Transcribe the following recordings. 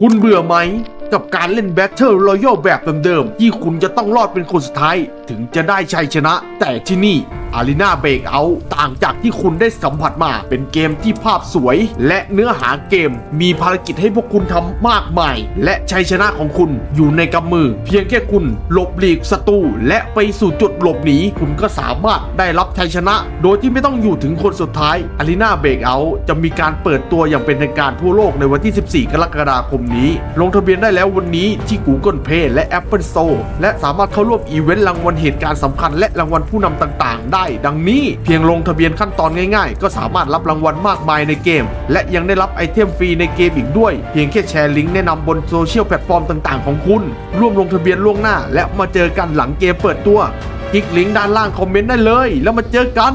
คุณเบื่อไหม กับการเล่น Battle Royale แบบเดิมๆที่คุณจะต้องรอดเป็นคนสุดท้ายถึงจะได้ชัยชนะ แต่ที่นี่ Arena Breakout ต่างจากที่คุณได้สัมผัสมา เป็นเกมที่ภาพสวย และเนื้อหาเกม มีภารกิจให้พวกคุณทำมากมาย และชัยชนะของคุณอยู่ในกำมือ เพียงแค่คุณหลบหลีกศัตรูและไปสู่จุดหลบหนีคุณก็สามารถได้รับชัยชนะ โดยที่ไม่ต้องอยู่ถึงคนสุดท้าย Arena Breakout จะมีการเปิดตัวอย่างเป็นทางการทั่วโลกในวันที่ 14 กรกฎาคมนี้ ลงทะเบียนได้แล้ววันนี้ที่ Google Play และ Apple Store และสามารถเข้าร่วมอีเวนต์รางวัลเหตุการณ์สำคัญและรางวัลผู้นำต่างๆ ได้ ดังนี้เพียงลงทะเบียนขั้นตอนง่ายๆ ก็สามารถรับรางวัลมากมายในเกม และยังได้รับไอเทมฟรีในเกมอีกด้วย เพียงแค่แชร์ลิงก์แนะนำบนโซเชียลแพลตฟอร์มต่างๆของคุณ ร่วมลงทะเบียนล่วงหน้า และมาเจอกันหลังเกมเปิดตัวคลิกลิงก์ด้านล่างคอมเมนต์ได้เลย แล้วมาเจอกัน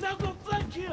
Ne koptan ki?